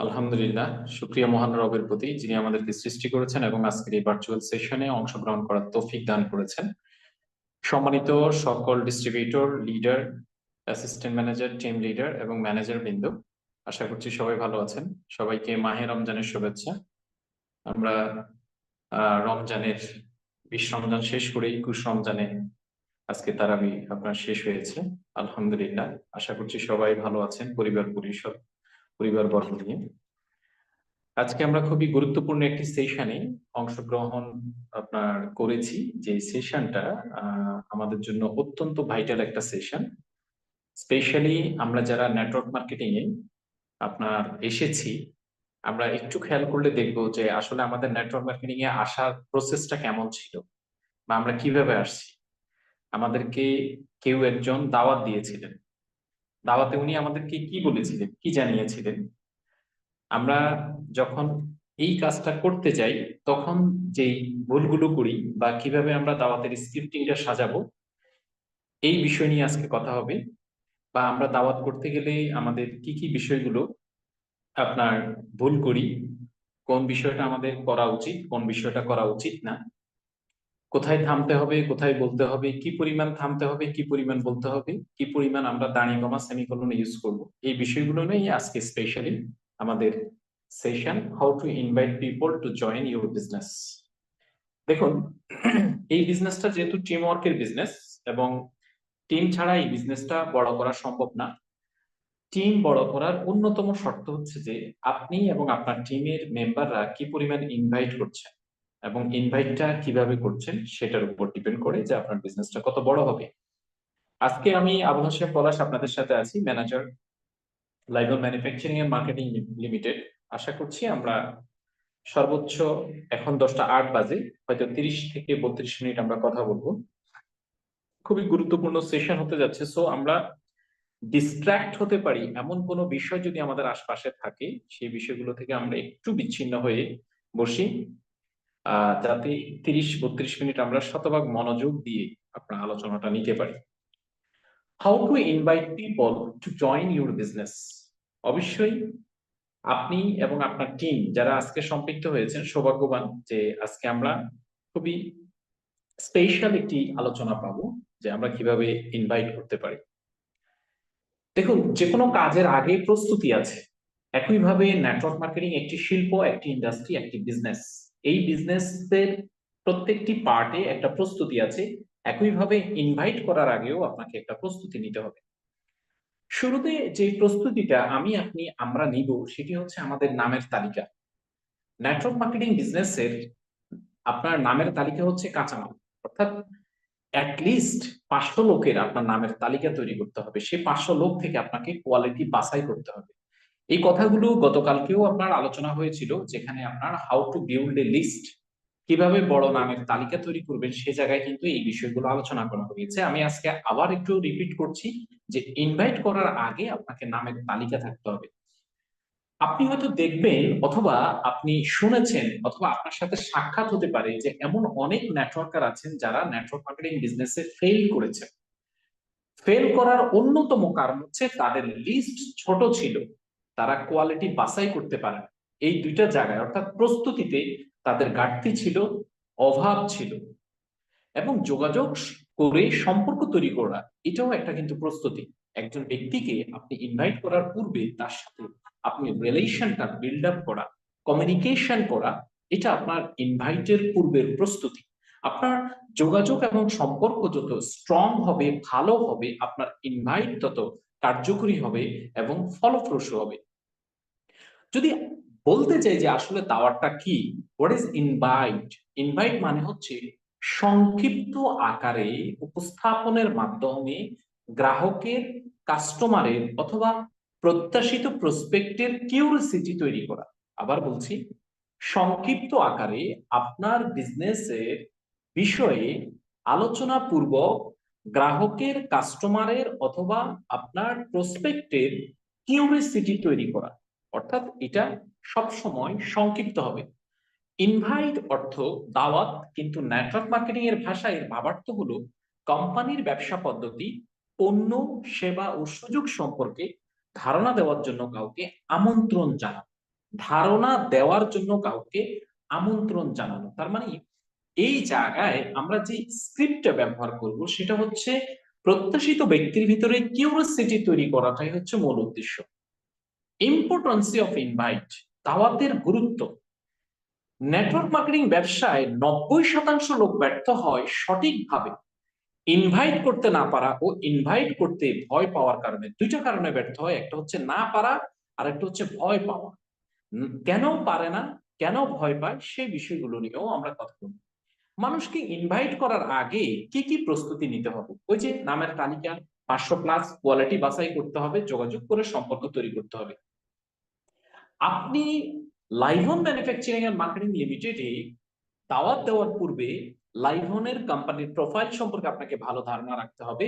আলহামদুলিল্লাহ শুক্রিয়া মহান রবের প্রতি যিনি আমাদেরকে সৃষ্টি করেছেন এবং আজকের এই ভার্চুয়াল সেশনে অংশগ্রহণ করার দান করেছেন। সম্মানিত সকল distributor leader assistant manager team leader এবং ম্যানেজার বৃন্দ, আশা করছি সবাই ভালো আছেন। সবাইকে মাহে রমজানের শুভেচ্ছা। আমরা রমজানের বিশ রমজান শেষ করে একুশ রমজানে আজকে তারাবি আপনার শেষ হয়েছে। আলহামদুলিল্লাহ। আশা করছি সবাই ভালো আছেন, পরিবার পরিষদ, পরিবার বর্গ নিয়ে। আজকে আমরা খুবই গুরুত্বপূর্ণ একটি সেশনে অংশগ্রহণ আপনার করেছি। যে সেশনটা আমাদের জন্য অত্যন্ত ভাইটাল একটা সেশন স্পেশালি আমরা যারা নেটওয়ার্ক মার্কেটিং এ আপনার এসেছি, আমরা একটু খেয়াল করলে দেখব যে আসলে আমাদের নেটওয়ার্ক মার্কেটিং এ আসার প্রসেসটা কেমন ছিল বা আমরা কীভাবে আসছি। আমাদেরকে কেউ একজন দাওয়াত দিয়েছিলেন। দাওয়াতে উনি আমাদেরকে কি বলেছিলেন, কি জানিয়েছিলেন? আমরা যখন এই কাজটা করতে যাই, তখন যেই ভুলগুলো করি বা কীভাবে আমরা দাওয়াতের স্ক্রিপ্টিংটা সাজাবো, এই বিষয় নিয়ে আজকে কথা হবে। বা আমরা দাওয়াত করতে গেলে আমাদের কি কি বিষয়গুলো আপনার ভুল করি, কোন বিষয়টা আমাদের করা উচিত, কোন বিষয়টা করা উচিত না কোথায় থামতে হবে, কোথায় বলতে হবে, কি পরিমাণ থামতে হবে, কি পরিমাণ বলতে হবে, কি পরিমাণ আমরা দাঁড়িয়ে কমা সেমিকলন ইউজ করব। এই বিষয়গুলো নিয়ে আজকে স্পেশালি আমাদের session how to invite people to join your business দেখুন, এই বিজনেসটা যেহেতু টিম ওয়ার্কের বিজনেস এবং টিম ছাড়া এই বিজনেসটা বড় করা সম্ভব না টিম বড় করার অন্যতম শর্ত হচ্ছে যে আপনি এবং আপনার টিমের মেম্বাররা কি পরিমাণ ইনভাইট করছেন। এবং ইনভাইটটা কীভাবে করছেন সেটার উপর ডিপেন্ড করে যে আপনার বিজনেসটা কত বড় হবে। আজকে আমি আবুল হোসেন পলাশ আপনাদের সাথে আছি ম্যানেজার লাইভল ম্যানুফ্যাকচারিং এন্ড মার্কেটিং লিমিটেড আশা করছি আমরা সর্বোচ্চ এখন দশটা আট বাজে, হয়তো তিরিশ থেকে বত্রিশ মিনিট আমরা কথা বলব। খুবই গুরুত্বপূর্ণ সেশন হতে যাচ্ছে সো আমরা ডিস্ট্র্যাক্ট হতে পারি এমন কোনো বিষয় যদি আমাদের আশপাশে থাকে, সেই বিষয়গুলো থেকে আমরা একটু বিচ্ছিন্ন হয়ে বসি। যাতে তিরিশ, বত্রিশ মিনিট আমরা শতভাগ মনোযোগ দিয়ে আপনার আলোচনাটা নিতে পারি। How to invite people to join your business অবশ্যই আপনি এবং আপনার টিম যারা আজকে সম্পৃক্ত হয়েছেন সৌভাগ্যবান যে আজকে আমরা খুবই স্পেশাল একটি আলোচনা পাবো যে আমরা কীভাবে ইনভাইট করতে পারি। দেখুন যে কোনো কাজের আগে প্রস্তুতি আছে। একইভাবে নেটওয়ার্ক মার্কেটিং একটি শিল্প, একটি ইন্ডাস্ট্রি একটি বিজনেস এই বিজনেসের প্রত্যেকটি পার্টে একটা প্রস্তুতি আছে। একইভাবে ইনভাইট করার আগেও আপনাকে একটা প্রস্তুতি নিতে হবে। শুরুতে যে প্রস্তুতিটা আমি, আপনি, আমরা নিব, সেটি হচ্ছে আমাদের নামের তালিকা। নেটওয়ার্ক মার্কেটিং বিজনেসের আপনার নামের তালিকা হচ্ছে কাঁচামাল। অর্থাৎ অ্যাটলিস্ট পাঁচশো লোকের আপনার নামের তালিকা তৈরি করতে হবে। সেই পাঁচশো লোক থেকে আপনাকে কোয়ালিটি বাছাই করতে হবে। এই কথাগুলো গতকালকেও আপনার আলোচনা হয়েছিল, যেখানে আপনার how to build a list কীভাবে বড় নামের তালিকা তৈরি করবেন সে জায়গায় কিন্তু এই বিষয়গুলো আলোচনা করা হয়েছে। আমি আজকে আবার একটু রিপিট করছি যে ইনভাইট করার আগে আপনাকে নামের তালিকা থাকতে হবে। আপনি হয়তো দেখবেন অথবা আপনি শুনেছেন অথবা আপনার সাথে সাক্ষাৎ হতে পারে যে এমন অনেক নেটওয়ার্কার আছেন যারা নেটওয়ার্ক মার্কেটিং বিজনেসে ফেল করেছে। ফেল করার অন্যতম কারণ হচ্ছে তাদের লিস্ট ছোট ছিল। তারা কোয়ালিটি বাছাই করতে পারে এই দুইটা জায়গায়, অর্থাৎ প্রস্তুতিতে তাদের ঘাটতি ছিল, অভাব ছিল এবং যোগাযোগ করে সম্পর্ক তৈরি করা, এটাও একটা কিন্তু প্রস্তুতি। একজন ব্যক্তিকে আপনি ইনভাইট করার পূর্বে তার সাথে আপনি রিলেশনটা বিল্ড আপ করা কমিউনিকেশন করা, এটা আপনার ইনভাইটের পূর্বের প্রস্তুতি। আপনার যোগাযোগ এবং সম্পর্ক যত স্ট্রং হবে, ভালো হবে, আপনার ইনভাইট তত কার্যকরী হবে এবং ফলপ্রসূ হবে। যদি বলতে চাই যে আসলে দাওয়াতটা কি হোয়াট ইজ ইনভাইট ইনভাইট মানে হচ্ছে সংক্ষিপ্ত আকারে উপস্থাপনের মাধ্যমে গ্রাহকের কাস্টমারের অথবা প্রত্যাশিত প্রসপেক্টের কিউরিসিটি তৈরি করা। আবার বলছি, সংক্ষিপ্ত আকারে আপনার বিজনেসের বিষয়ে আলোচনা পূর্বক গ্রাহকের কাস্টমারের অথবা আপনার প্রসপেক্টের কিউরিসিটি তৈরি করা। অর্থাৎ এটা সব সময় সংক্ষিপ্ত হবে। ইনভাইট অর্থ দাওয়াত, কিন্তু নেটওয়ার্ক মার্কেটিং এর ভাষায় এর ভাবার্থ হলো কোম্পানির ব্যবসা পদ্ধতি, পণ্য, সেবা ও সুযোগ সম্পর্কে ধারণা দেওয়ার জন্য কাউকে আমন্ত্রণ জানানো, ধারণা দেওয়ার জন্য কাউকে আমন্ত্রণ জানানো। তার মানে এই জায়গায় আমরা যে স্ক্রিপ্টটা ব্যবহার করব সেটা হচ্ছে প্রত্যাশিত ব্যক্তির ভিতরে কিউরিয়াসিটি তৈরি করাটাই হচ্ছে মূল উদ্দেশ্য। ইম্পর্টেন্সি অফ ইনভাইট দাওয়াতের গুরুত্ব। নেটওয়ার্ক মার্কেটিং ব্যবসায় নব্বই শতাংশ লোক ব্যর্থ হয় সঠিকভাবে। ইনভাইট করতে না পারা ও ইনভাইট করতে ভয় পাওয়ার কারণে। দুইটা কারণে ব্যর্থ হয়, একটা হচ্ছে না পারা আর একটা হচ্ছে ভয় পাওয়া। কেন পারে না, কেন ভয় পায় সেই বিষয়গুলো নিয়েও আমরা কথা বলব। মানুষকে ইনভাইট করার আগে কি কি প্রস্তুতি নিতে হবে? ওই যে নামের তালিকা, পাঁচশো প্লাস কোয়ালিটি বাছাই করতে হবে, যোগাযোগ করে সম্পর্ক তৈরি করতে হবে। আপনি লাইভন ম্যানুফ্যাকচারিং এন্ড মার্কেটিং লিমিটেডে দাওয়াত দেওয়ার পূর্বে লাইভনের কোম্পানির প্রোফাইল সম্পর্কে আপনাকে ভালো ধারণা রাখতে হবে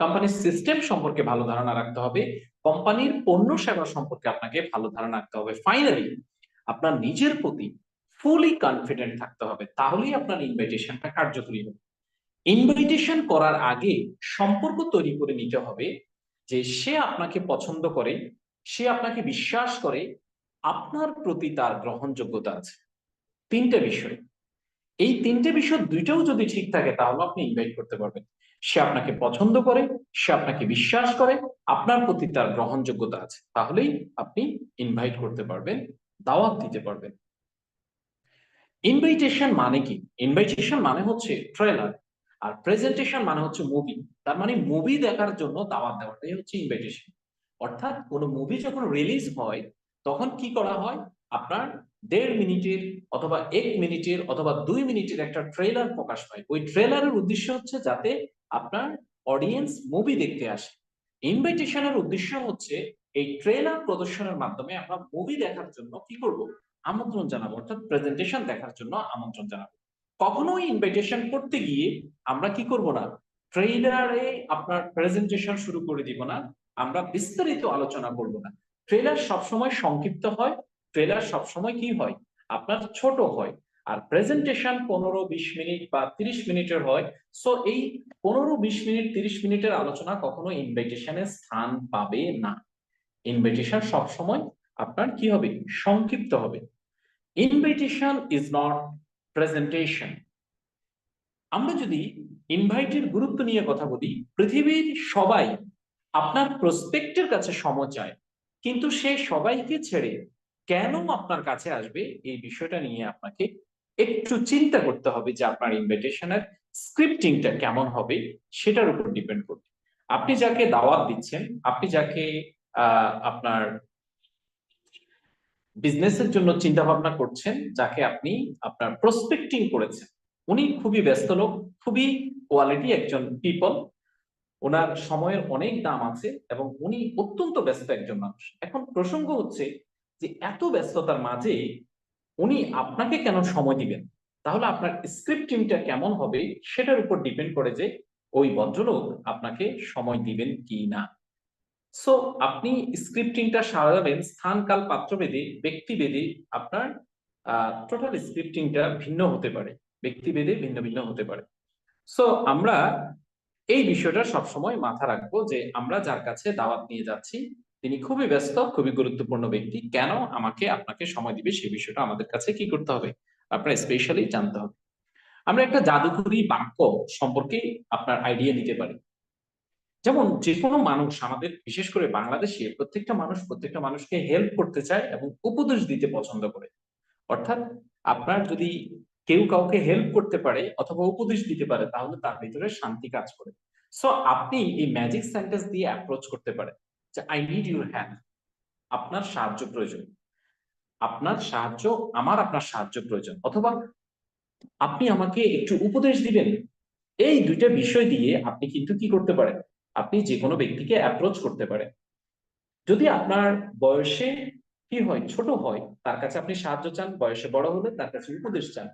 কোম্পানির সিস্টেম সম্পর্কে ভালো ধারণা রাখতে হবে, কোম্পানির পণ্য সেবা সম্পর্কে আপনাকে ভালো ধারণা রাখতে হবে। ফাইনালি আপনার নিজের প্রতি ফুলি কনফিডেন্ট থাকতে হবে, তাহলেই আপনার ইনভাইটেশনটা কার্যকরী হবে। ইনভাইটেশন করার আগে সম্পর্ক তৈরি করে নিতে হবে যে সে আপনাকে পছন্দ করে, সে আপনাকে বিশ্বাস করে আপনার প্রতি তার গ্রহণযোগ্যতা আছে। তিনটে বিষয়। এই তিনটে বিষয় দুইটাও যদি ঠিক থাকে, তাহলে আপনি ইনভাইট করতে পারবেন। সে আপনাকে পছন্দ করে, সে আপনাকে বিশ্বাস করে, আপনার প্রতি তার গ্রহণযোগ্যতা আছে, তাহলেই আপনি ইনভাইট করতে পারবেন, দাওয়াত দিতে পারবেন। ইনভাইটেশন মানে কি? ইনভাইটেশন মানে হচ্ছে ট্রেলার আর প্রেজেন্টেশন মানে হচ্ছে মুভি তার মানে মুভি দেখার জন্য দাওয়াত দেওয়াটাই হচ্ছে ইনভাইটেশন অর্থাৎ কোনো মুভি যখন রিলিজ হয় তখন কি করা হয়? আপনার দেড় মিনিটের অথবা এক মিনিটের অথবা দুই মিনিটের একটা ট্রেলার প্রকাশ পায়। ওই ট্রেলারের উদ্দেশ্য হচ্ছে যাতে আপনার অডিয়েন্স মুভি দেখতে আসে। ইনভাইটেশনের উদ্দেশ্য হচ্ছে এই ট্রেলার প্রদর্শনের মাধ্যমে আমরা মুভি দেখার জন্য কি করব? আমন্ত্রণ জানাব, অর্থাৎ প্রেজেন্টেশন দেখার জন্য আমন্ত্রণ জানাব। কখনোই ইনভাইটেশন করতে গিয়ে আমরা কি করব না? ট্রেলারে আপনার প্রেজেন্টেশন শুরু করে দিব না। আমরা বিস্তারিত আলোচনা করব না। ট্রেলার সবসময় সংক্ষিপ্ত হয় ট্রেলার সবসময় কি হয়? আপনার ছোট হয়, আর প্রেজেন্টেশন পনেরো বিশ মিনিট বা তিরিশ মিনিটের হয়। সো এই পনেরো বিশ মিনিট, তিরিশ মিনিটের আলোচনা কখনো ইনভাইটেশনের স্থান পাবে না। ইনভাইটেশন সবসময় আপনার কি হবে? সংক্ষিপ্ত হবে। ইনভাইটেশন ইজ নট প্রেজেন্টেশন আমরা যদি ইনভাইটের গুরুত্ব নিয়ে কথা বলি, পৃথিবীর সবাই আপনার প্রসপেক্টের কাছে সময় চায়। কিন্তু সে সবাইকে ছেড়ে কেন আপনার কাছে আসবে? এই বিষয়টা নিয়ে আপনাকে একটু চিন্তা করতে হবে যে আপনার ইনভিটেশনের স্ক্রিপ্টিংটা কেমন হবে, সেটার উপর ডিপেন্ড করবে। আপনি যাকে দাওয়াত দিচ্ছেন, আপনি যাকে আপনার বিজনেসের জন্য চিন্তা ভাবনা করছেন, যাকে আপনি আপনার প্রসপেক্টিং করেছেন, উনি খুবই ব্যস্ত লোক, খুবই কোয়ালিটি একজন পিপল ওনার সময়ের অনেক দাম আছে এবং উনি অত্যন্ত ব্যস্ত একজন মানুষ। এখন প্রসঙ্গ হচ্ছে যে এত ব্যস্ততার মাঝে উনি আপনাকে কেন সময় দিবেন? তাহলে আপনার স্ক্রিপ্টিংটা কেমন হবে সেটার উপর ডিপেন্ড করে যে ওই ভদ্রলোক আপনাকে সময় দিবেন কি না। সো আপনি স্ক্রিপ্টিংটা সাজাবেন, স্থান, কাল, পাত্র বেদে ব্যক্তি বেদে আপনার টোটাল স্ক্রিপ্টিংটা ভিন্ন হতে পারে। ব্যক্তি বেদে ভিন্ন ভিন্ন হতে পারে। সো আমরা এই বিষয়টা সবসময় মাথা রাখব যে আমরা যার কাছে দাওয়াত নিয়ে যাচ্ছি, তিনি খুবই ব্যস্ত, খুবই গুরুত্বপূর্ণ ব্যক্তি। কেন আমাকে, আপনাকে সময় দিবে? সেই বিষয়টা আমাদের কাছে কি করতে হবে? আপনার স্পেশালি জানতে হবে। আমরা একটা জাদুকরি বাক্য সম্পর্কে আপনার আইডিয়া নিতে পারি। যেমন যে কোনো মানুষ আমাদের, বিশেষ করে বাংলাদেশে প্রত্যেকটা মানুষ প্রত্যেকটা মানুষকে হেল্প করতে চায় এবং উপদেশ দিতে পছন্দ করে। অর্থাৎ আপনার যদি কেউ কাউকে হেল্প করতে পারে অথবা উপদেশ দিতে পারে, তাহলে তার ভিতরে শান্তি কাজ করে। সো আপনি এই ম্যাজিক সেন্টেন্স দিয়ে অ্যাপ্রোচ করতে পারেন যে আই নিড ইউর হেল্প আপনার সাহায্য প্রয়োজন। আপনার সাহায্য, আমার আপনার সাহায্য প্রয়োজন। অথবা, আপনি আমাকে একটু উপদেশ দিবেন। এই দুইটা বিষয় দিয়ে আপনি কিন্তু কি করতে পারেন? আপনি যে কোনো ব্যক্তিকে অ্যাপ্রোচ করতে পারেন। যদি আপনার বয়সে কি হয়, ছোট হয়, তার কাছে আপনি সাহায্য চান, বয়সে বড় হলে তার কাছে উপদেশ চান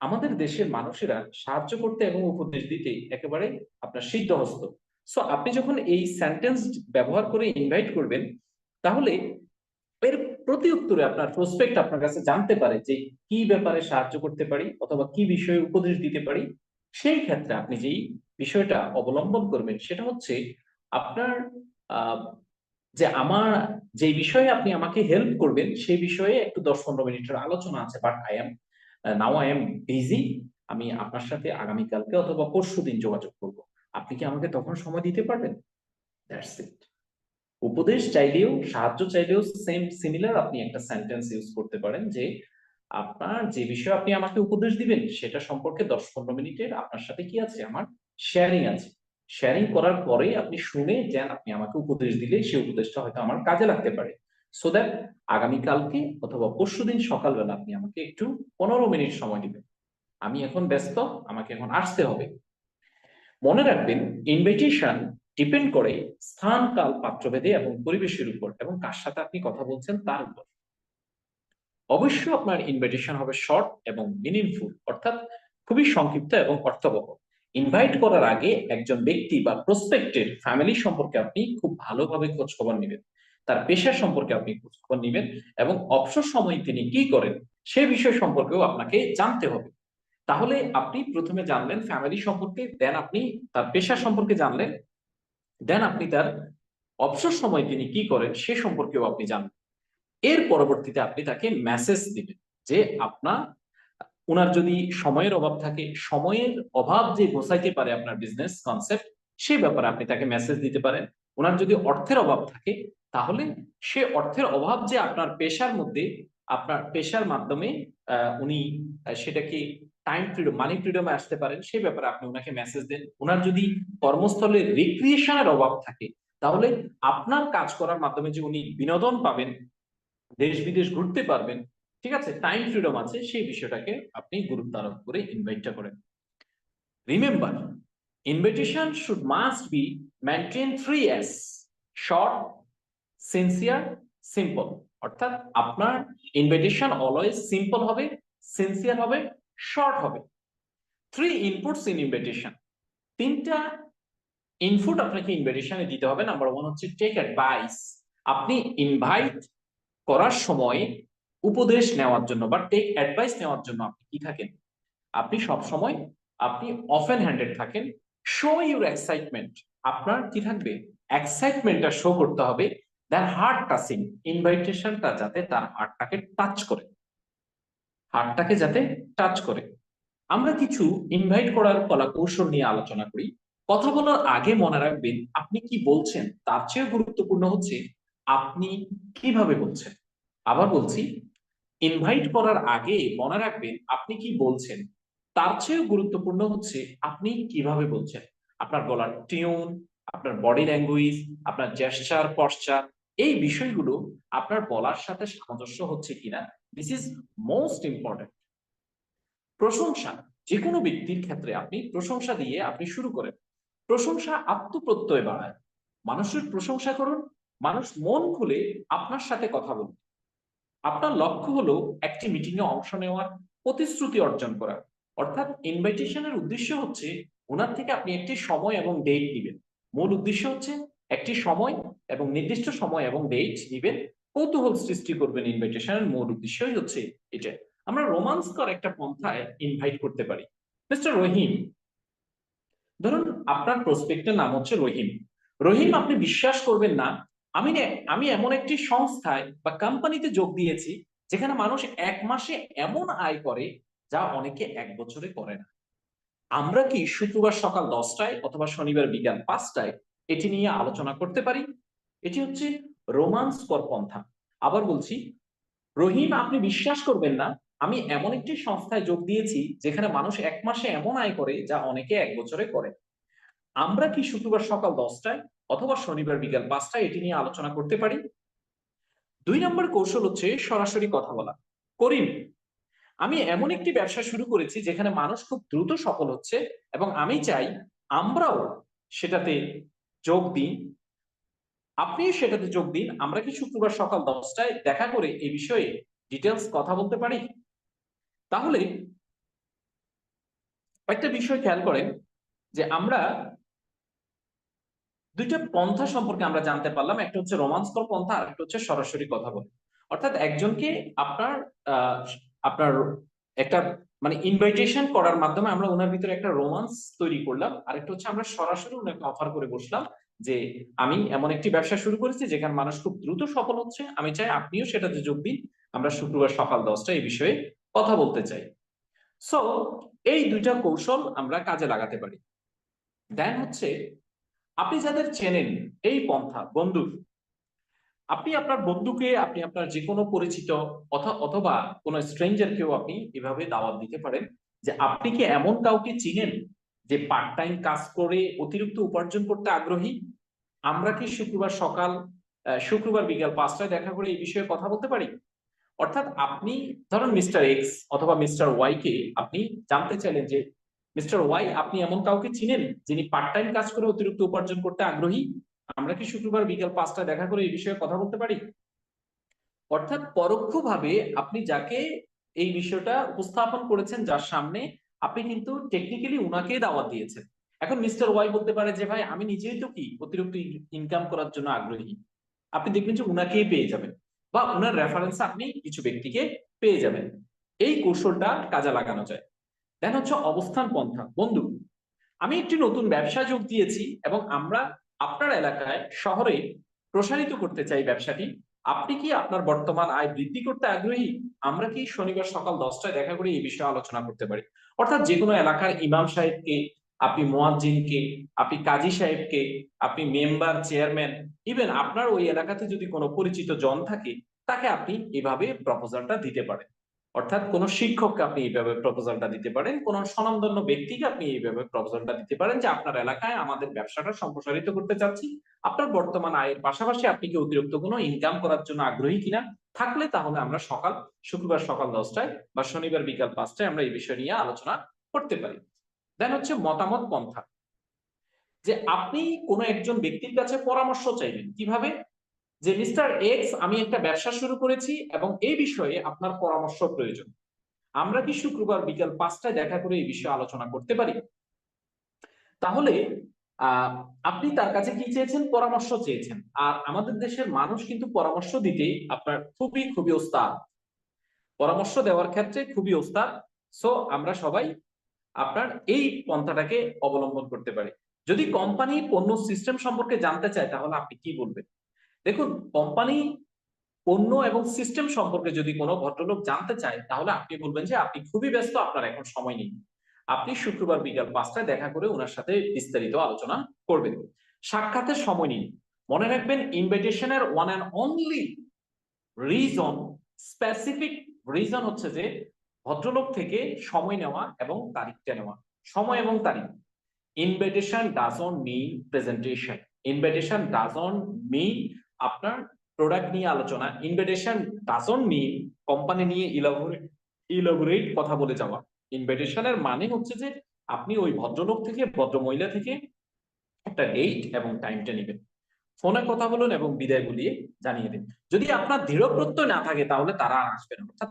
আমাদের দেশের মানুষেরা সাহায্য করতে এবং উপদেশ দিতে একেবারে আপনার সিদ্ধহস্ত। সো আপনি যখন এই সেন্টেন্স ব্যবহার করে ইনভাইট করবেন, তাহলে এর প্রতি উত্তরে আপনার প্রসপেক্ট আপনার কাছে জানতে পারে যে কি ব্যাপারে সাহায্য করতে পারি অথবা কি বিষয়ে উপদেশ দিতে পারি। সেই ক্ষেত্রে আপনি যেই বিষয়টা অবলম্বন করবেন, সেটা হচ্ছে আপনার যে আমার, যে বিষয়ে আপনি আমাকে হেল্প করবেন সেই বিষয়ে একটু দশ পনেরো মিনিটের আলোচনা আছে but I am now I am busy আমি আপনার সাথে আগামীকালকে অথবা পরশু দিন যোগাযোগ করব। আপনি কি আমাকে তখন সময় দিতে পারবেন? দ্যাটস ইট উপদেশ চাইলেও, সাহায্য চাইলেও সেম সিমিলার আপনি একটা সেন্টেন্স ইউজ করতে পারেন যে, আপনার যে বিষয়ে আপনি আমাকে উপদেশ দিবেন, সেটা সম্পর্কে দশ পনেরো মিনিটের আপনার সাথে কি আছে? আমার শেয়ারিং আছে। শেয়ারিং করার পরে আপনি শুনে যান আপনি আমাকে উপদেশ দিলে, সেই উপদেশটা হয়তো আমার কাজে লাগতে পারে। সো দ্যাট আগামীকালকে অথবা পরশু দিন সকালবেলা আপনি আমাকে একটু পনেরো মিনিট সময় দিবেন। আমি এখন ব্যস্ত, আমাকে এখন আসতে হবে। মনে রাখবেন ইনভিটেশন ডিপেন্ড করে স্থান, কাল, পাত্রভেদে এবং পরিবেশের উপর এবং কার সাথে আপনি কথা বলছেন তার উপর। অবশ্যই আপনার ইনভিটেশন হবে শর্ট এবং মিনিংফুল অর্থাৎ খুবই সংক্ষিপ্ত এবং অর্থবহ। ইনভাইট করার আগে একজন ব্যক্তি বা প্রসপেক্টের ফ্যামিলি সম্পর্কে আপনি খুব ভালোভাবে খোঁজ খবর নেবেন। তার পেশা সম্পর্কে আপনি খোঁজ খবর নেবেন এবং অবসর সময় তিনি কি করেন সে বিষয় সম্পর্কেও আপনাকে জানতে হবে। তাহলে আপনি প্রথমে জানলেন ফ্যামিলি সম্পর্কে দেন আপনি তার পেশা সম্পর্কে জানলেন দেন আপনি তার অবসর সময় তিনি কি করেন সে সম্পর্কেও আপনি জানবেন এর পরবর্তীতে আপনি তাকে মেসেজ দিবেন যে আপনার ওনার যদি সময়ের অভাব থাকে, সময়ের অভাব যে গোছাইতে পারে আপনার বিজনেস কনসেপ্ট সেই ব্যাপারে আপনি তাকে মেসেজ দিতে পারেন। ওনার যদি অর্থের অভাব থাকে তাহলে সে অর্থের অভাব যে আপনার পেশার মধ্যে, আপনার পেশার মাধ্যমে উনি সেটাকে টাইম ফ্রিডম মানি ফ্রিডমে আসতে পারেন, সেই ব্যাপারে আপনি ওনাকে মেসেজ দেন। ওনার যদি কর্মস্থলে রিক্রিয়েশনের অভাব থাকে, তাহলে আপনার কাজ করার মাধ্যমে যে উনি বিনোদন পাবেন, দেশ বিদেশ ঘুরতে পারবেন, ঠিক আছে? টাইম ফ্রিডম আছে, সেই বিষয়টাকে আপনি গুরুত্ব আরোপ করে ইনভাইটটা করেন। Remember invitation should must be maintain three S short sincere simple অর্থাৎ আপনার ইনভিটেশন অলওয়েজ সিম্পল হবে সিনসিয়ার হবে শর্ট হবে। থ্রি ইনপুটস ইন ইনভিটেশন তিনটা ইনপুট আপনাকে ইনভিটেশনে দিতে হবে। নাম্বার ওয়ান হচ্ছে টেক অ্যাডভাইস আপনি ইনভাইট করার সময় উপদেশ নেওয়ার জন্য বা টেক অ্যাডভাইস নেওয়ার জন্য আপনি কি থাকেন? আপনি সব সময় আপনি অফেন হ্যান্ডেড থাকেন। শো ইউর এক্সাইটমেন্ট আপনার কি থাকবে? এক্সাইটমেন্টটা শো করতে হবে। দ্যার হার্ট টাচিং ইনভাইটেশনটা যাতে তার হার্টটাকে টাচ করে। হার্টটাকে যাতে টাচ করে। আমরা কিছু ইনভাইট করার কলা কৌশল নিয়ে আলোচনা করি। কথা বলার আগে মনে রাখবেন, আপনি কি বলছেন? তার চেয়ে গুরুত্বপূর্ণ হচ্ছে, আপনি কীভাবে বলছেন? আবার বলছি ইনভাইট করার আগে মনে রাখবেন, আপনি কি বলছেন? তার চেয়েও গুরুত্বপূর্ণ হচ্ছে, আপনি কীভাবে বলছেন? আপনার গলার টিউন আপনার বডি ল্যাঙ্গুয়েজ আপনার জেস্টার পশ্চার এই বিষয়গুলো আপনার বলার সাথে সামঞ্জস্য হচ্ছে কিনা? দিস ইজ মোস্ট ইম্পর্টেন্ট প্রশংসা যে কোনো ব্যক্তির ক্ষেত্রে আপনি প্রশংসা দিয়ে আপনি শুরু করেন। প্রশংসা আত্মপ্রত্যয় বাড়ায়। মানুষের প্রশংসা করুন, মানুষ মন খুলে আপনার সাথে কথা বলুন। আপনার লক্ষ্য হলো একটি মিটিং এ অংশ নেওয়ার, প্রতিশ্রুতি অর্জন করা অর্থাৎ ইনভাইটেশনের উদ্দেশ্য হচ্ছে, ওনার থেকে আপনি একটি সময় এবং ডেট দিবেন মূল উদ্দেশ্য হচ্ছে একটি সময় এবং নির্দিষ্ট সময় এবং ডেট দিবেন কৌতূহল সৃষ্টি করবেন ইনভাইটেশনের মূল উদ্দেশ্যই হচ্ছে এটা। আমরা রোমান্সকর একটা পন্থায় ইনভাইট করতে পারি। মিস্টার রহিম ধরুন আপনার প্রসপেক্টের নাম হচ্ছে রহিম রহিম আপনি বিশ্বাস করবেন না, আমি আমি এমন একটি সংস্থায় বা কোম্পানিতে যোগ দিয়েছি, যেখানে মানুষ এক মাসে এমন আয় করে যা অনেকে এক বছরে করে না। আমরা কি শুক্রবার সকাল দশটায় অথবা শনিবার বিকাল পাঁচটায় এটি নিয়ে আলোচনা করতে পারি। এটি হচ্ছে রোমান্সকর পন্থা। আবার বলছি, রহিম, আপনি বিশ্বাস করবেন না, আমি এমন একটি সংস্থায় যোগ দিয়েছি, যেখানে মানুষ এক মাসে এমন আয় করে, যা অনেকে এক বছরে করে। আমরা কি শুক্রবার সকাল দশটায় অথবা শনিবার বিকাল পাঁচটায় এটি নিয়ে আলোচনা করতে পারি? দুই নম্বর কৌশল হচ্ছে সরাসরি কথা বলা। করিম, আমি এমন একটি ব্যবসা শুরু করেছি, যেখানে মানুষ খুব দ্রুত সফল হচ্ছে, এবং আমি চাই আমরাও সেটাতে যোগ দিন। আপনি সেটাতে যোগ দিন। আমরা কি শুক্রবার সকাল দশটায় দেখা করে এই বিষয়ে ডিটেলস কথা বলতে পারি। তাহলে একটা বিষয় খেয়াল করেন যে আমরা দুইটা পন্থা সম্পর্কে আমরা জানতে পারলাম। একটা হচ্ছে রোমান্সকর পন্থা, আর একটা হচ্ছে সরাসরি কথা বলে। অর্থাৎ একজনকে আপনার আপনার একটা মানে ইনভাইটেশন করার মাধ্যমে আমরা ওনার ভিতরে একটা রোমান্স তৈরি করলাম। আরেকটা হচ্ছে আমরা সরাসরি ওনাকে অফার করে বসলাম যে, আমি এমন একটি ব্যবসা শুরু করেছি যেখানে মানুষ খুব দ্রুত সফল হচ্ছে। আমি চাই আপনিও সেটাতে যোগ দিন। আমরা শুক্রবার সকাল দশটা এই বিষয়ে কথা বলতে চাই। সো এই দুইটা কৌশল আমরা কাজে লাগাতে পারি। দেন হচ্ছে, আপনি যাদের চেনেন, এই পন্থা বন্ধু আপনি আপনার বন্ধুকে, আপনি আপনার যে কোনো পরিচিত অথ- অথবা কোনো স্ট্রেঞ্জারকেও আপনি এভাবে দাওয়াত দিতে পারেন যে আপনি কি এমন কাউকে চিনেন যে পার্ট টাইম কাজ করে অতিরিক্ত উপার্জন করতে আগ্রহী? আমরা কি শুক্রবার সকাল শুক্রবার বিকাল পাঁচটায় দেখা করে এই বিষয়ে কথা বলতে পারি? অর্থাৎ আপনি ধরুন মিস্টার এক্স অথবা মিস্টার ওয়াই কে আপনি জানতে চাইলেন যে মিস্টার ওয়াই আপনি এমন কাউকে চিনেন যিনি পার্ট টাইম কাজ করে অতিরিক্ত উপার্জন করতে আগ্রহী? আমরা কি শুক্রবার বিকাল পাঁচটায় দেখা করে এই বিষয়ে কথা বলতে পারি? অর্থাৎ পরোক্ষভাবে আপনি যাকে এই বিষয়টা উপস্থাপন করেছেন যার সামনে আপনি কিন্তু টেকনিক্যালি উনাকে দাওয়াত দিয়েছেন। এখন মিস্টার ওয়াই বলতে পারে যে, ভাই, আমি নিজেই তো কি অতিরিক্ত ইনকাম করার জন্য আগ্রহী? আপনি দেখবেন যে উনাকেই পেয়ে যাবেন বা উনার রেফারেন্স আপনি কিছু ব্যক্তিকে পেয়ে যাবেন। এই কৌশলটা কাজে লাগানো যায়। দেন হচ্ছে অবস্থান পন্থা। বন্ধু, আমি একটি নতুন ব্যবসা যোগ দিয়েছি এবং আমরা আপনার এলাকায় শহরে প্রসারিত করতে চাই ব্যবসাটি, আপনি কি আপনার বর্তমান আয় বৃদ্ধি করতে আগ্রহী? আমরা কি শনিবার সকাল দশটায় দেখা করে এই বিষয়ে আলোচনা করতে পারি? অর্থাৎ যে কোনো এলাকার ইমাম সাহেবকে, আপনি মোয়াজ্জিনকে, আপনি কাজী সাহেবকে, আপনি মেম্বার, চেয়ারম্যান, ইভেন আপনার ওই এলাকাতে যদি কোনো পরিচিত জন থাকে, তাকে আপনি এভাবে প্রপোজালটা দিতে পারেন। অর্থাৎ কোন শিক্ষককে আপনি এইভাবে প্রপোজালটা দিতে পারেন, কোন স্বনামধন্য ব্যক্তিকে আপনি এইভাবে প্রপোজালটা দিতে পারেন যে, আপনার এলাকায় আমাদের ব্যবসাটা সম্প্রসারিত করতে চাচ্ছি। আপনার বর্তমান আয়ের পাশাপাশি আপনি কি অতিরিক্ত কোনো ইনকাম করার জন্য আগ্রহী কিনা? থাকলে তাহলে আমরা সকাল, শুক্রবার সকাল দশটায় বা শনিবার বিকাল পাঁচটায় আমরা এই বিষয় নিয়ে আলোচনা করতে পারি। দেন হচ্ছে মতামত পন্থা। যে, আপনি কোনো একজন ব্যক্তির কাছে পরামর্শ চাইবেন কীভাবে? যে মিস্টার এক্স, আমি একটা ব্যবসা শুরু করেছি এবং এই বিষয়ে আপনার পরামর্শ প্রয়োজন। আমরা কি শুক্রবার বিকাল পাঁচটায় দেখা করে এই বিষয়ে আলোচনা করতে পারি? তাহলে আপনি তার কাছে কি চেয়েছেন? পরামর্শ চেয়েছেন। আর আমাদের দেশের মানুষ কিন্তু পরামর্শ দিতে আপনার খুবই খুবই ওস্তাদ। পরামর্শ দেওয়ার ক্ষেত্রে খুবই ওস্তাদ। সো, আমরা সবাই আপনার এই পন্থাটাকে অবলম্বন করতে পারি। যদি কোম্পানি পণ্য সিস্টেম সম্পর্কে জানতে চায়, তাহলে আপনি কি বলবেন? দেখুন কোম্পানি পণ্য এবং সিস্টেম সম্পর্কে যদি কোনো ভদ্রলোক জানতে চায়, তাহলে আপনি বলবেন যে আপনি খুবই ব্যস্ত, আপনার এখন সময় নেই। আপনি শুক্রবার বিকাল পাঁচটায় দেখা করে ওনার সাথে বিস্তারিত আলোচনা করবেন। সাক্ষাতের সময় নিন। মনে রাখবেন ইনভিটেশনের one and only reason specific reason হচ্ছে যে ভদ্রলোক থেকে সময় নেওয়া এবং তারিখটা নেওয়া। সময় এবং তারিখ। Invitation doesn't mean presentation invitation doesn't mean আপনার প্রোডাক্ট নিয়ে আলোচনা ইনভিটেশন ডাজন মিন কোম্পানি নিয়ে ইলাবোরেট ইলাবোরেট কথা বলে যাওয়া। ইনভিটেশনের মানে হচ্ছে যে আপনি ওই ভদ্রলোক থেকে ভদ্র মহিলা থেকে একটা ডেট এবং টাইমটা নেবেন। ফোনে কথা বলুন এবং বিদায় বলিয়ে জানিয়ে দিন। যদি আপনার দৃঢ় প্রত্যয় না থাকে, তাহলে তারা আর আসবে না। অর্থাৎ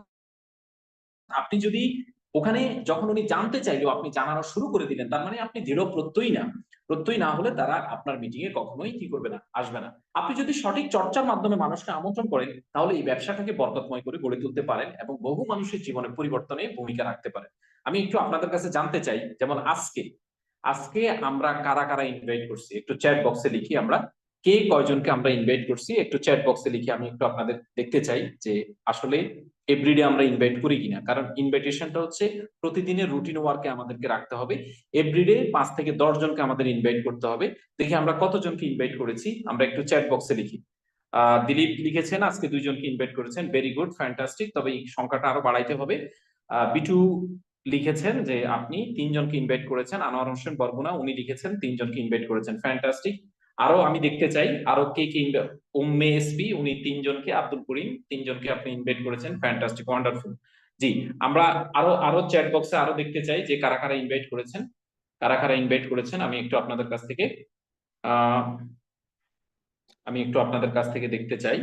আপনি যদি ওখানে যখন উনি জানতে চাইলেও আপনি জানানো শুরু করে দিলেন, তার মানে আপনি দৃঢ় প্রত্যয়ী না। প্রত্যয়ী না হলে তারা আপনার মিটিং এ কখনোই কি করবে না, আসবে না। আপনি যদি সঠিক চর্চার মাধ্যমে মানুষকে আমন্ত্রণ করেন, তাহলে এই ব্যবসাটাকে বরকতময় করে গড়ে তুলতে পারেন এবং বহু মানুষের জীবনে পরিবর্তনে ভূমিকা রাখতে পারেন। আমি একটু আপনাদের কাছে জানতে চাই, যেমন আজকে আজকে আমরা কারা কারা ইনভাইট করছি? একটু চ্যাট বক্সে লিখি আমরা। কে কয়জনকে আমরা ইনভাইট করছি? একটু চ্যাট বক্সে লিখে আমি একটু আপনাদের দেখতে চাই যে আসলে এভরিডে আমরা ইনভাইট করি কিনা? কারণ ইনভাইটেশনটা হচ্ছে প্রতিদিনের রুটিন ওয়ার্কে আমাদেরকে রাখতে হবে। এভরিডে পাঁচ থেকে দশ জনকে আমাদের ইনভাইট করতে হবে। দেখি আমরা কতজনকে ইনভাইট করেছি? আমরা একটু চ্যাট বক্সে লিখি। দিলীপ লিখেছেন, আজকে দুইজনকে ইনভাইট করেছেন। ভেরি গুড ফ্যান্টাস্টিক তবে এই সংখ্যাটা আরও বাড়াইতে হবে। বিটু লিখেছেন যে, আপনি তিনজনকে ইনভাইট করেছেন। আনোয়ার হোসেন বরগুনা, উনি লিখেছেন তিনজনকে ইনভাইট করেছেন। ফ্যান্টাস্টিক আরও আমি দেখতে চাই, আরও কে কে উম্মে এসপি উনি তিনজনকে, আব্দুল করিম, তিনজনকে আপনি ইনভাইট করেছেন। ফ্যান্টাস্টিক ওয়ান্ডারফুল জি, আমরা আরও আরও চ্যাট বক্সে আরও দেখতে চাই যে কারা কারা ইনভাইট করেছেন। কারা কারা ইনভাইট করেছেন, আমি একটু আপনাদের কাছ থেকে আমি একটু আপনাদের কাছ থেকে দেখতে চাই।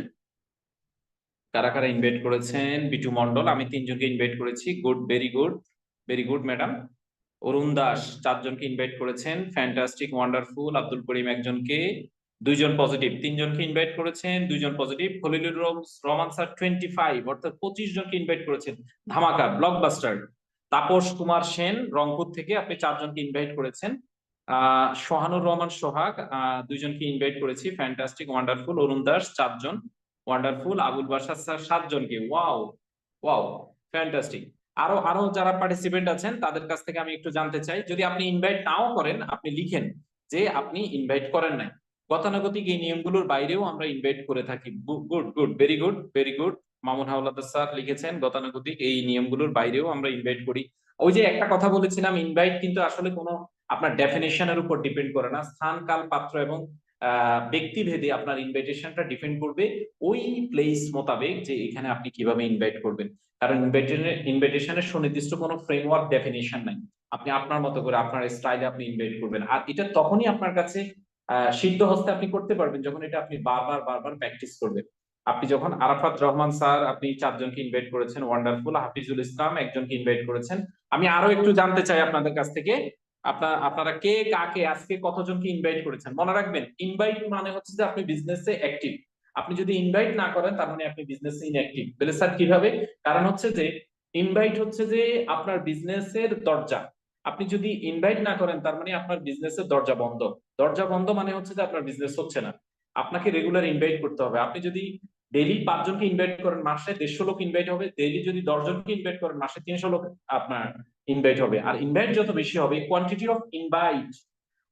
কারা কারা ইনভাইট করেছেন? বিটু মন্ডল আমি তিনজনকে ইনভাইট করেছি। Good very good very good madam Arun Das চারজনকে ইনভাইট করেছেন ফ্যান্টাস্টিক ওয়ান্ডারফুল আব্দুল করিম একজনকে, দুইজন পজিটিভ তিনজনকে ইনভাইট করেছেন, দুইজন positive Khalilur Rahman sir twenty five অর্থাৎ পঁচিশ জনকে ইনভাইট করেছেন, ধামাকা ব্লকবাস্টার তাপস কুমার সেন, রংপুর থেকে আপনি চারজনকে ইনভাইট করেছেন। সোহানুর রহমান সোহাগ দুইজনকে ইনভাইট করেছি ফ্যান্টাস্টিক ওয়ান্ডারফুল অরুণ দাস চারজন ওয়ান্ডারফুল আবুল বাসার স্যার সাতজনকে ওয়াও ওয়াও ফ্যান্টাস্টিক আরও আরও যারা পার্টিসিপেন্ট আছেন, তাদের কাছ থেকে আমি একটু জানতে চাই। যদি আপনি ইনভাইট নাও করেন, আপনি লিখেন যে আপনি ইনভাইট করেন নাই। গতানুগতিক এই নিয়মগুলোর বাইরেও আমরা ইনভাইট করে থাকি। Good good very good very good Mamun Howlader sir লিখেছেন, গতানুগতিক এই নিয়মগুলোর বাইরেও আমরা ইনভাইট করি। ওই যে একটা কথা বলেছিলাম ইনভাইট কিন্তু আসলে কোনো আপনার ডেফিনেশনের উপর ডিপেন্ড করে না। স্থান, কাল, পাত্র এবং ব্যক্তিভেদে আপনার ইনভাইটেশনটা ডিপেন্ড করবে ওই প্লেস মোতাবেক যে এখানে আপনি কীভাবে ইনভাইট করবেন। কারণ ইনভাইটেশনের সুনির্দিষ্ট কোনো ফ্রেমওয়ার্ক ডেফিনেশন নাই। আপনি আপনার মতো করে আপনার স্টাইলে আপনি ইনভাইট করবেন। আর এটা তখনই আপনার কাছে সিদ্ধ হস্তে আপনি করতে পারবেন যখন এটা আপনি বারবার বারবার প্র্যাকটিস করবেন। আপনি যখন আরাফাত রহমান স্যার, আপনি চারজনকে ইনভাইট করেছেন ওয়ান্ডারফুল হাফিজুল ইসলাম একজনকে ইনভাইট করেছেন। আমি আরও একটু জানতে চাই আপনাদের কাছ থেকে আপনার, আপনারা কে, কাকে, আজকে কতজনকে ইনভাইট করেছেন? মনে রাখবেন ইনভাইট মানে হচ্ছে যে আপনি বিজনেসে অ্যাক্টিভ আপনি যদি ইনভাইট না করেন, তার মানে আপনি বিজনেসে ইনঅ্যাক্টিভ বলে স্যার কীভাবে? কারণ হচ্ছে যে ইনভাইট হচ্ছে যে আপনার বিজনেসের দরজা। আপনি যদি ইনভাইট না করেন, তার মানে আপনার বিজনেসের দরজা বন্ধ। দরজা বন্ধ মানে হচ্ছে যে আপনার বিজনেস হচ্ছে না। আপনাকে রেগুলার ইনভাইট করতে হবে। আপনি যদি ডেইলি পাঁচজনকে ইনভাইট করেন মাসে, দেড়শো লোক ইনভাইট হবে। ডেইলি যদি দশজনকে ইনভাইট করেন, মাসে তিনশো লোক আপনার ইনভাইট হবে। আর ইনভাইট যত বেশি হবে কোয়ান্টিটি অফ ইনভাইট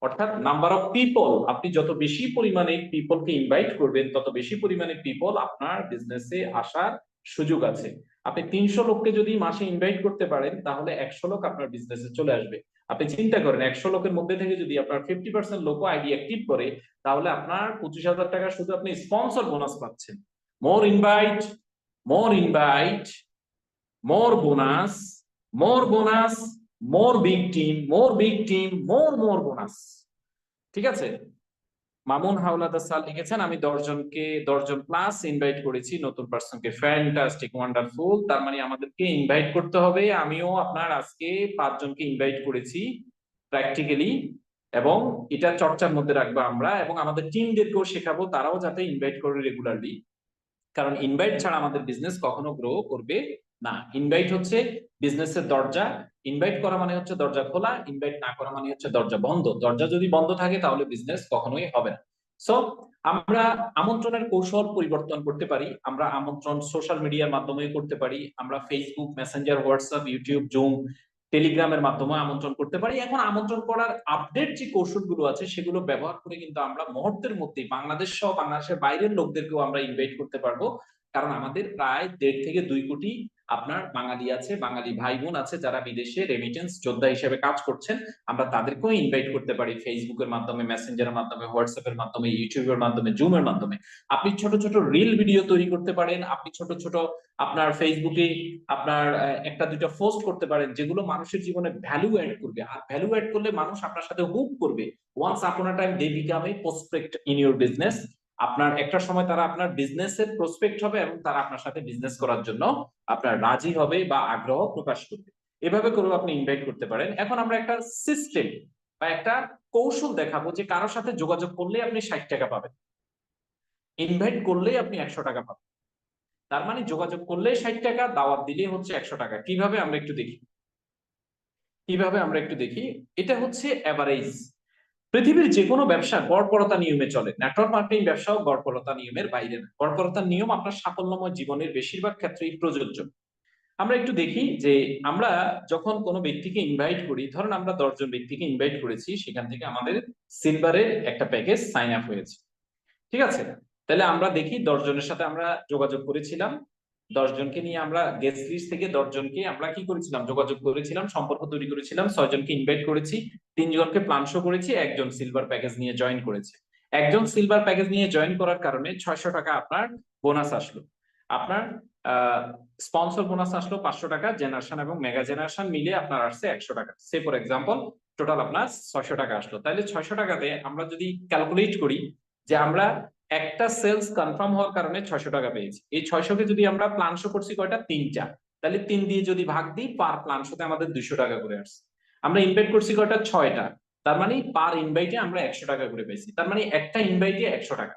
অর্থাৎ নাম্বার অফ পিপল আপনি যত বেশি পরিমাণে পিপলকে ইনভাইট করবেন, তত বেশি পরিমাণে পিপল আপনার বিজনেসে আসার সুযোগ আছে। আপনি তিনশো লোককে যদি মাসে ইনভাইট করতে পারেন, তাহলে একশো লোক আপনার বিজনেসে চলে আসবে। আপনি চিন্তা করেন, একশো লোকের মধ্যে থেকে যদি আপনার ফিফটি পার্সেন্ট লোক আইডি অ্যাক্টিভ করে, তাহলে আপনার পঁচিশ হাজার টাকা শুধু আপনি স্পন্সর বোনাস পাচ্ছেন। More invite more invite more bonus more bonus more big team more big team more more bonus ঠিক আছে? মামুন হাওলাদার স্যার লিখেছেন, আমি দশজনকে, দশজন প্লাস ইনভাইট করেছি, নতুন পার্সনকে ফ্যান্টাস্টিক ওয়ান্ডারফুল তার মানে আমাদেরকে ইনভাইট করতে হবে। আমিও আপনার আজকে পাঁচজনকে ইনভাইট করেছি প্র্যাকটিক্যালি এবং এটা চর্চার মধ্যে রাখব আমরা। এবং আমাদের টিমদেরকেও শেখাবো, তারাও যাতে ইনভাইট করে রেগুলারলি কারণ ইনভাইট ছাড়া আমাদের বিজনেস কখনো গ্রো করবে না। ইনভাইট হচ্ছে বিজনেসের দরজা। ইনভাইট করা মানে হচ্ছে দরজা খোলা ইনভাইট না করা মানে হচ্ছে দরজা বন্ধ। দরজা যদি বন্ধ থাকে তাহলে বিজনেস কখনোই হবে না। সো আমরা আমন্ত্রণের কৌশল পরিবর্তন করতে পারি। আমরা আমন্ত্রণ সোশ্যাল মিডিয়ার মাধ্যমে করতে পারি। আমরা Facebook Messenger WhatsApp YouTube Zoom টেলিগ্রামের মাধ্যমে আমন্ত্রণ করতে পারি। এখন আমন্ত্রণ করার আপডেট যে কৌশলগুলো আছে, সেগুলো ব্যবহার করে কিন্তু আমরা মুহূর্তের মধ্যেই বাংলাদেশ সহ বাংলাদেশের বাইরের লোকদেরকেও আমরা ইনভাইট করতে পারব। কারণ আমাদের প্রায় দেড় থেকে দুই কোটি আপনার বাঙালি আছে, বাঙালি ভাই বোন আছে যারা বিদেশে রেমিটেন্স যোদ্ধা হিসেবে কাজ করছেন, আমরা তাদেরকেও ইনভাইট করতে পারি ফেসবুকের মাধ্যমে মেসেঞ্জারের মাধ্যমে হোয়াটসঅ্যাপের মাধ্যমে ইউটিউবের মাধ্যমে জুমের মাধ্যমে। আপনি ছোট ছোট রিল ভিডিও তৈরি করতে পারেন, আপনি ছোট ছোট আপনার ফেসবুকে আপনার একটা দুইটা পোস্ট করতে পারেন, যেগুলো মানুষের জীবনে ভ্যালু অ্যাড করবে। আর ভ্যালু অ্যাড করলে মানুষ আপনার সাথে হুক করবে। Once upon time they become a prospect in your business আপনার একটা সময় তারা আপনার বিজনেসের প্রসপেক্ট হবে এবং তারা আপনার সাথে বিজনেস করার জন্য আপনার রাজি হবে বা আগ্রহ প্রকাশ করবে। এভাবে করেও আপনি ইনভাইট করতে পারেন। এখন আমরা একটা সিস্টেম বা একটা কৌশল দেখাবো যে কারোর সাথে যোগাযোগ করলে আপনি ষাট টাকা পাবেন। ইনভাইট করলেই আপনি একশো টাকা পাবেন। তার মানে যোগাযোগ করলে ষাট টাকা, দাওয়াত দিলে হচ্ছে একশো টাকা। কীভাবে আমরা একটু দেখি? কীভাবে আমরা একটু দেখি? এটা হচ্ছে অ্যাভারেজ পৃথিবীর যে কোনো ব্যবসা গড়পরতা নিয়মে চলে। নেটওয়ার্ক মার্কেটিং ব্যবসাও গড়পরতা নিয়মের বাইরে না। গড়পরতার নিয়ম আপনার সাফল্যময় জীবনের বেশিরভাগ ক্ষেত্রেই প্রযোজ্য। আমরা একটু দেখি যে আমরা যখন কোনো ব্যক্তিকে ইনভাইট করি, ধরুন আমরা দশজন ব্যক্তিকে ইনভাইট করেছি, সেখান থেকে আমাদের সিলভারের একটা প্যাকেজ সাইন আপ হয়েছে। ঠিক আছে? তাহলে আমরা দেখি দশজনের সাথে আমরা যোগাযোগ করেছিলাম। দশজনকে নিয়ে আমরা গেস্ট লিস্ট থেকে দশজনকে আমরা কি করেছিলাম? যোগাযোগ করেছিলাম, সম্পর্ক তৈরি করেছিলাম, ছয়জনকে ইনভাইট করেছি। তিনজনকে প্ল্যান শো করেছি, একজন সিলভার প্যাকেজ নিয়ে জয়েন করেছে। একজন সিলভার প্যাকেজ নিয়ে জয়েন করার কারণে ছয়শো টাকা আপনার বোনাস আসলো। আপনার স্পন্সর বোনাস আসলো পাঁচশো টাকা জেনারেশন এবং মেগা জেনারেশন মিলে আপনার আসছে একশো টাকা। সে ফর এক্সাম্পল টোটাল আপনার ছয়শো টাকা আসলো। তাহলে ছয়শো টাকাতে আমরা যদি ক্যালকুলেট করি যে আমরা একটা সেলস কনফার্ম হওয়ার কারণে ছয়শো টাকা পেয়েছি। এই ছয়শোকে যদি আমরা প্ল্যান শো করছি কয়টা? তিনটা। তাহলে তিন দিয়ে যদি ভাগ দিই পার প্ল্যান শোতে আমাদের দুইশো টাকা করে আসছে। আমরা ইনভাইট করছি কয়টা? ছয়টা। তার মানে পার ইনভাইটে আমরা একশো টাকা করে পেয়েছি তার মানে একটা ইনভাইটে একশো টাকা।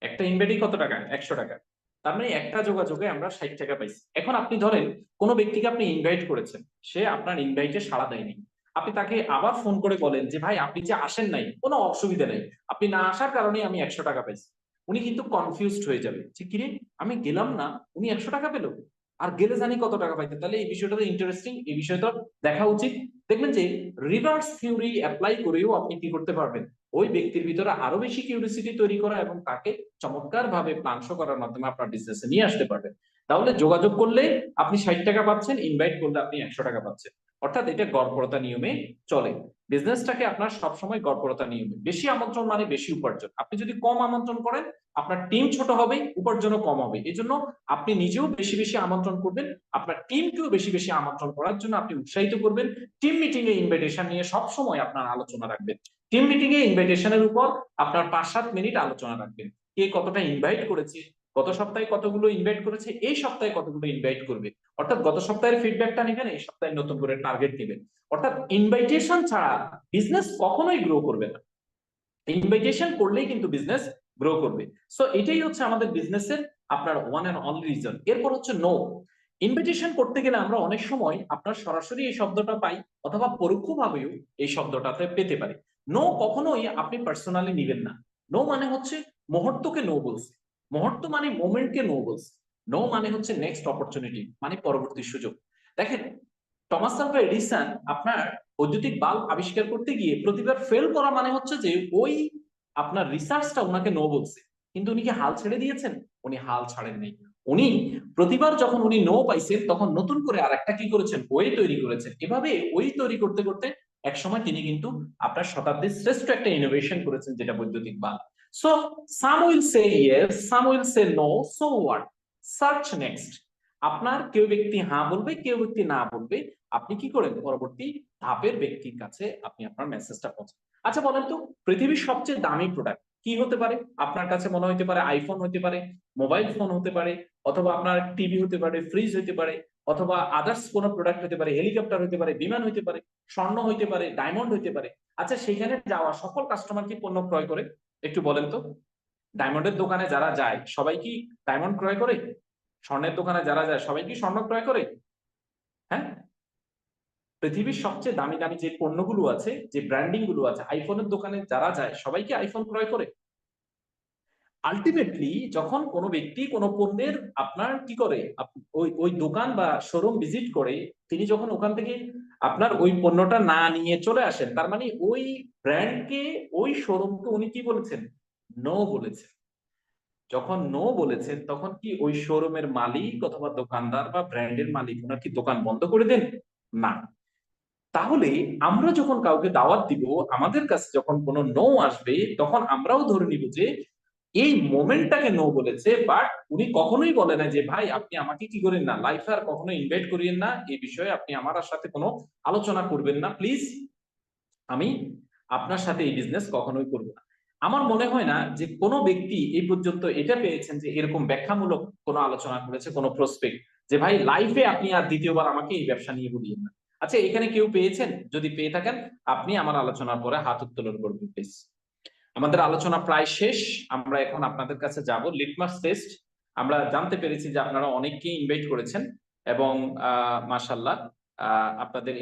একটা ইনভাইটে কত টাকা? একশো টাকা। তার মানে একটা যোগাযোগে আমরা ষাট টাকা পাইছি। এখন আপনি ধরেন, কোনো ব্যক্তিকে আপনি ইনভাইট করেছেন। সে আপনার ইনভাইটে সাড়া দেয়নি। আপনি তাকে আবার ফোন করে বলেন যে, ভাই, আপনি যে আসেন নাই, কোনো অসুবিধা নেই। আপনি না আসার কারণে আমি একশো টাকা পাইছি। উনি কিন্তু কনফিউজড হয়ে যাবে। যে, কিরে, আমি গেলাম না। উনি একশো টাকা পেল? আর গেলে জানি কত টাকা পাইতে। তাহলে এই বিষয়টা ইন্টারেস্টিং এই বিষয়টা দেখা উচিত। দেখবেন যে রিভার্স থিওরি অ্যাপ্লাই করেও আপনি কি করতে পারবেন? ওই ব্যক্তির ভিতরে আরও বেশি কিউরিসিটি তৈরি করা এবং তাকে চমৎকার ভাবে প্লানশো করার মাধ্যমে আপনার বিজনেসে নিয়ে আসতে পারবেন। তাহলে যোগাযোগ করলে আপনি ষাট টাকা পাচ্ছেন ইনভাইট করলে আপনি একশো টাকা পাচ্ছেন। অর্থাৎ এটা গড়পরতা নিয়মে চলে। বিজনেসটাকে আপনার সবসময় গড়পরতা নিয়মে বেশি আমন্ত্রণ মানে বেশি উপার্জন। আপনি যদি কম আমন্ত্রণ করেন, আপনার টিম ছোট হবে উপার্জনও কম হবে। এই জন্য আপনি নিজেও বেশি বেশি আমন্ত্রণ করবেন, আপনার টিমকেও বেশি বেশি আমন্ত্রণ করার জন্য আপনি উৎসাহিত করবেন। টিম মিটিং এ ইনভাইটেশন নিয়ে সব সময় আপনার আলোচনা রাখবেন। টিম মিটিং এ ইনভাইটেশনের উপর আপনার পাঁচ সাত মিনিট আলোচনা রাখবেন। কে কতটা ইনভাইট করেছে, গত সপ্তাহে কতগুলো ইনভাইট করেছে, এই সপ্তাহে কতগুলো ইনভাইট করবে। অর্থাৎ গত সপ্তাহের ফিডব্যাকটা নেবেন, এই সপ্তাহে নতুন করে টার্গেট নেবেন। অর্থাৎ ইনভাইটেশন ছাড়া বিজনেস কখনোই গ্রো করবে না। ইনভাইটেশন করলেই কিন্তু বিজনেস গ্রো করবে। সো এটাই হচ্ছে আমাদের বিজনেসের আপনার ওয়ান অ্যান্ড অনলি রিজন এরপর হচ্ছে নো ইনভিটেশন করতে গেলে আমরা অনেক সময় আপনার সরাসরি এই শব্দটা পাই অথবা পরোক্ষভাবেও এই শব্দটাতে পেতে পারি। নো কখনোই আপনি পার্সোনালি নিবেন না। নো মানে হচ্ছে মুহূর্তকে নো বলছে। মুহূর্ত মানে মোমেন্টকে নো বলছে। নো মানে হচ্ছে নেক্সট অপরচুনিটি মানে পরবর্তী সুযোগ। দেখেন টমাস আলভা এডিসন আপনার বৈদ্যুতিক বাল্ব আবিষ্কার করতে গিয়ে প্রতিবার ফেল করা মানে হচ্ছে যে ওই আপনার রিসার্চটা ওনাকে নো বলছে। কিন্তু উনি কি হাল ছেড়ে দিয়েছেন? উনি হাল ছাড়েন নাই উনি প্রতিবার যখন উনি নো পাইছেন, তখন নতুন করে আর একটা কি করেছেন? ওই তৈরি করেছেন। এভাবে ওই তৈরি করতে করতে এক সময় তিনি কিন্তু আপনার শতাব্দীর শ্রেষ্ঠ একটা ইনোভেশন করেছেন, যেটা বৈদ্যুতিক bulb. So some will say yes some will say no so what search next আপনার কেউ ব্যক্তি হ্যাঁ বলবে, কেউ ব্যক্তি না বলবে, আপনি কি করেন? পরবর্তী ধাপের ব্যক্তির কাছে আপনি আপনার মেসেজটা পৌঁছান। আচ্ছা বলেন তো, পৃথিবীর সবচেয়ে দামি প্রোডাক্ট কি হতে পারে? আপনার কাছে মনে হতে পারে আইফোন হতে পারে মোবাইল ফোন হতে পারে, অথবা আপনার টিভি হতে পারে ফ্রিজ হতে পারে, অথবা আদার্স কোনো প্রোডাক্ট হতে পারে হেলিকপ্টার হতে পারে, বিমান হতে পারে, স্বর্ণ হইতে পারে ডায়মন্ড হইতে পারে। আচ্ছা সেখানে যাওয়া সকল কাস্টমার কি পণ্য ক্রয় করে? একটু বলেন তো। ডায়মন্ডের দোকানে যারা যায়, সবাই কি ডায়মন্ড ক্রয় করে? স্বর্ণের দোকানে যারা যায়, সবাই কি স্বর্ণ ক্রয় করে? হ্যাঁ? পৃথিবীর সবচেয়ে দামি দামি যে পণ্যগুলো আছে, যে ব্র্যান্ডিংগুলো আছে আইফোনের দোকানে যারা যায়, সবাই কি আইফোন ক্রয় করে? আলটিমেটলি যখন কোনো ব্যক্তি কোনো পণ্যের আপনার কি করে? ওই ওই দোকান বা শোরুম ভিজিট করে, তিনি যখন ওখান থেকে আপনার ওই পণ্যটা না নিয়ে চলে আসেন, তার মানে ওই ব্র্যান্ডকে ওই শোরুমকে উনি কি বলেছেন? নো বলেছেন। যখন নো বলেছেন, তখন কি ওই শোরুমের মালিক অথবা দোকানদার বা ব্র্যান্ডের মালিক, ওনার কি দোকান বন্ধ করে দেন? না। তাহলে আমরা যখন কাউকে দাওয়াত দিব, আমাদের কাছে যখন কোনো নো আসবে, তখন আমরাও ধরে নিব যে এই মোমেন্টটাকে নো বলেছে বাট উনি কখনোই বলে না যে, ভাই, আপনি আমাকে কি করেন না? লাইফে আর কখনো ইনভাইট করিয়েন না। এই বিষয়ে আপনি আমার সাথে কোনো আলোচনা করবেন না। প্লিজ আমি আপনার সাথে এই বিজনেস কখনোই করব না। আমার মনে হয় না যে কোনো ব্যক্তি এই পর্যন্ত এটা পেয়েছেন যে এরকম ব্যাখ্যামূলক কোনো আলোচনা করেছে, কোনো প্রসপেক্ট যে ভাই লাইফে আপনি আর দ্বিতীয়বার আমাকে এই ব্যবসা নিয়ে বলিয়েন না। আচ্ছা এখানে কেউ পেয়েছেন? যদি পেয়ে থাকেন, আপনি আমার আলোচনার পরে হাত উত্তোলন করবেন প্লিজ আমাদের আলোচনা প্রায় শেষ। আমরা এখন আপনাদের কাছে যাব। লিটমাস টেস্ট আমরা জানতে পেরেছি যে আপনারা অনেককেই ইনভাইট করেছেন এবং মাসাল্লাহ আপনাদের